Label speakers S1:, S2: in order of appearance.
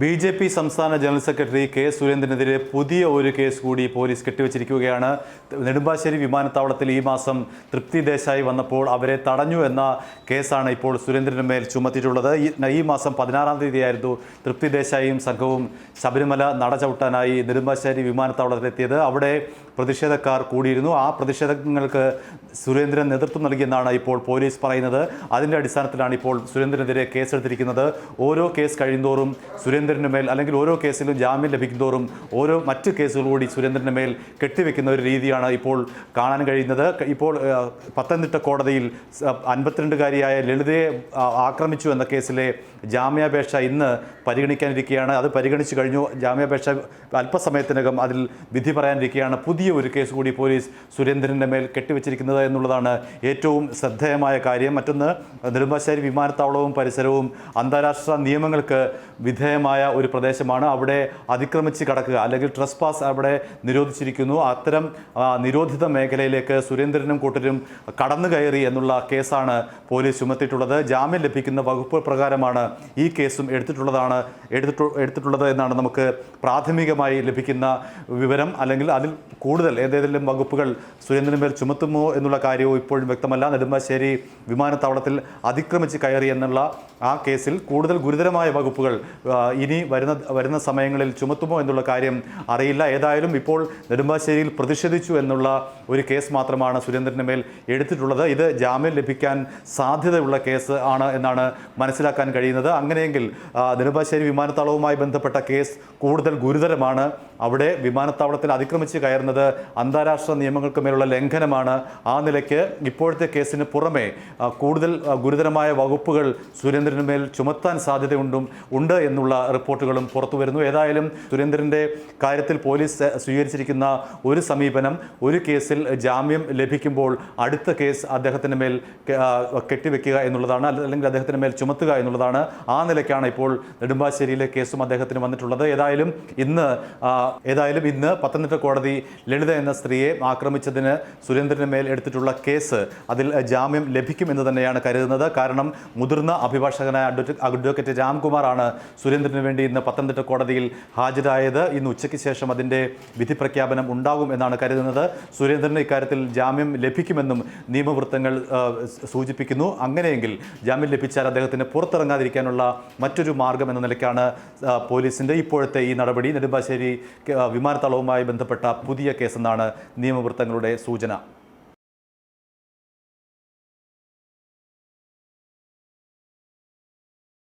S1: B J P സംസ്ഥാന general secretary K സുരേന്ദ്രനെതിരെ പുതിയ ഒരു കേസ് കൂടി പോലീസ് കെട്ടിവച്ചിരിക്കുകയാണ്. നെടുമ്പാശ്ശേരി വിമാനത്താവളത്തിൽ ഈ മാസം തൃപ്തി ദേശായി വന്നപ്പോൾ അവരെ തടഞ്ഞു എന്ന കേസാണ് ഇപ്പോൾ സുരേന്ദ്രന് മേൽ ചുമത്തിയിട്ടുള്ളത്. ഈ മാസം പതിനാറാം തീയതിയായിരുന്നു തൃപ്തി ദേശായിയും സംഘവും ശബരിമല നട ചവിട്ടാനായി നെടുമ്പാശ്ശേരി വിമാനത്താവളത്തിലെത്തിയത്. അവിടെ പ്രതിഷേധക്കാർ കൂടിയിരുന്നു. ആ പ്രതിഷേധങ്ങൾക്ക് സുരേന്ദ്രൻ നേതൃത്വം നൽകിയെന്നാണ് ഇപ്പോൾ പോലീസ് പറയുന്നത്. അതിന്റെ അടിസ്ഥാനത്തിലാണ് ഇപ്പോൾ സുരേന്ദ്രനെതിരെ കേസെടുത്തിരിക്കുന്നത്. ഓരോ കേസ് കഴിയുന്തോറും സുരേന്ദ്രന്റെ മേൽ അല്ലെങ്കിൽ ഓരോ കേസിലും ജാമ്യം ലഭിക്കുന്നതോറും ഓരോ മറ്റ് കേസുകൾ കൂടി സുരേന്ദ്രന് മേൽ കെട്ടിവെക്കുന്ന ഒരു രീതിയാണ് ഇപ്പോൾ കാണാൻ കഴിയുന്നത്. ഇപ്പോൾ പത്തനംതിട്ട കോടതിയിൽ അൻപത്തിരണ്ടുകാരിയായ ലളിതയെ ആക്രമിച്ചു എന്ന കേസിലെ ജാമ്യാപേക്ഷ ഇന്ന് പരിഗണിക്കാനിരിക്കുകയാണ്. അത് പരിഗണിച്ച് കഴിഞ്ഞു. ജാമ്യാപേക്ഷ അല്പസമയത്തിനകം അതിൽ വിധി പറയാനിരിക്കുകയാണ്. പുതിയ ഒരു കേസ് കൂടി പോലീസ് സുരേന്ദ്രന്റെ മേൽ കെട്ടിവെച്ചിരിക്കുന്നത് എന്നുള്ളതാണ് ഏറ്റവും ശ്രദ്ധേയമായ കാര്യം. മറ്റൊന്ന് നെടുമ്പാശ്ശേരി വിമാനത്താവളവും പരിസരവും അന്താരാഷ്ട്ര നിയമങ്ങൾക്ക് വിധേയമായ ഒരു പ്രദേശമാണ്. അവിടെ അതിക്രമിച്ച് കടക്കുക അല്ലെങ്കിൽ ട്രസ് പാസ് അവിടെ നിരോധിച്ചിരിക്കുന്നു. അത്തരം നിരോധിത മേഖലയിലേക്ക് സുരേന്ദ്രനും കൂട്ടരും കടന്നു കയറി എന്നുള്ള കേസാണ് പോലീസ് ചുമത്തിയിട്ടുള്ളത്. ജാമ്യം ലഭിക്കുന്ന വകുപ്പ് പ്രകാരമാണ് ഈ കേസും എടുത്തിട്ടുള്ളതാണ് എടുത്തിട്ടു എടുത്തിട്ടുള്ളത് എന്നാണ് നമുക്ക് പ്രാഥമികമായി ലഭിക്കുന്ന വിവരം. അല്ലെങ്കിൽ അതിൽ കൂടുതൽ ഏതെങ്കിലും വകുപ്പുകൾ സുരേന്ദ്രന് മേൽ ചുമത്തുമോ എന്നുള്ള കാര്യവും ഇപ്പോഴും വ്യക്തമല്ല. നെടുമ്പാശ്ശേരി വിമാനത്താവളത്തിൽ അതിക്രമിച്ച് കയറി എന്നുള്ള ആ കേസിൽ കൂടുതൽ ഗുരുതരമായ വകുപ്പുകൾ ഇനി വരുന്ന വരുന്ന സമയങ്ങളിൽ ചുമത്തുമോ എന്നുള്ള കാര്യം അറിയില്ല. ഏതായാലും ഇപ്പോൾ നെടുമ്പാശ്ശേരിയിൽ പ്രതിഷേധിച്ചു എന്നുള്ള ഒരു കേസ് മാത്രമാണ് സുരേന്ദ്രന് മേൽ എടുത്തിട്ടുള്ളത്. ഇത് ജാമ്യം ലഭിക്കാൻ സാധ്യതയുള്ള കേസ് ആണ് എന്നാണ് മനസ്സിലാക്കാൻ കഴിയുന്നത്. അങ്ങനെയെങ്കിൽ നെടുമ്പാശ്ശേരി വിമാനത്താവളവുമായി ബന്ധപ്പെട്ട കേസ് കൂടുതൽ ഗുരുതരമാണ്. അവിടെ വിമാനത്താവളത്തിൽ അതിക്രമിച്ച് കയറുന്നത് അന്താരാഷ്ട്ര നിയമങ്ങൾക്ക് മേലുള്ള ലംഘനമാണ് ആ നിലയ്ക്ക് ഇപ്പോഴത്തെ കേസിന് പുറമെ കൂടുതൽ ഗുരുതരമായ വകുപ്പുകൾ സുരേന്ദ്രന് മേൽ ചുമത്താൻ സാധ്യതയുണ്ടും ഉണ്ട് എന്നുള്ള റിപ്പോർട്ടുകളും പുറത്തു വരുന്നു. ഏതായാലും സുരേന്ദ്രന്റെ കാര്യത്തിൽ പോലീസ് സ്വീകരിച്ചിരിക്കുന്ന ഒരു സമീപനം ഒരു കേസിൽ ജാമ്യം ലഭിക്കുമ്പോൾ അടുത്ത കേസ് അദ്ദേഹത്തിന് മേൽ കെട്ടിവെക്കുക എന്നുള്ളതാണ് അല്ലെങ്കിൽ അദ്ദേഹത്തിന് മേൽ ചുമത്തുക എന്നുള്ളതാണ് ആ നിലയ്ക്കാണ് ഇപ്പോൾ നെടുമ്പാശ്ശേരിയിലെ കേസും അദ്ദേഹത്തിന് വന്നിട്ടുള്ളത്. ഏതായാലും ഇന്ന് ഏതായാലും ഇന്ന് പത്തനംതിട്ട കോടതി ലളിത എന്ന സ്ത്രീയെ ആക്രമിച്ചതിന് സുരേന്ദ്രന് മേൽ എടുത്തിട്ടുള്ള കേസ് അതിൽ ജാമ്യം ലഭിക്കും എന്ന് തന്നെയാണ് കരുതുന്നത്. കാരണം മുതിർന്ന അഭിഭാഷകനായ അഡ്വക്കേറ്റ് രാംകുമാറാണ് സുരേന്ദ്രന് വേണ്ടി ഇന്ന് പത്തനംതിട്ട കോടതിയിൽ ഹാജരായത്. ഇന്ന് ഉച്ചയ്ക്ക് ശേഷം അതിന്റെ വിധി പ്രഖ്യാപനം ഉണ്ടാകും എന്നാണ് കരുതുന്നത്. സുരേന്ദ്രന് ഇക്കാര്യത്തിൽ ജാമ്യം ലഭിക്കുമെന്നും നിയമവൃത്തങ്ങൾ സൂചിപ്പിക്കുന്നു. അങ്ങനെയെങ്കിൽ ജാമ്യം ലഭിച്ചാൽ അദ്ദേഹത്തിന് പുറത്തിറങ്ങാതിരിക്കാനുള്ള മറ്റൊരു മാർഗം എന്ന നിലയ്ക്കാണ് പോലീസിന്റെ ഇപ്പോഴത്തെ ഈ നടപടി. നെടുമ്പാശ്ശേരി വിമാനത്താവളവുമായി ബന്ധപ്പെട്ട പുതിയ കേസെന്നാണ് നിയമവൃത്തങ്ങളുടെ സൂചന.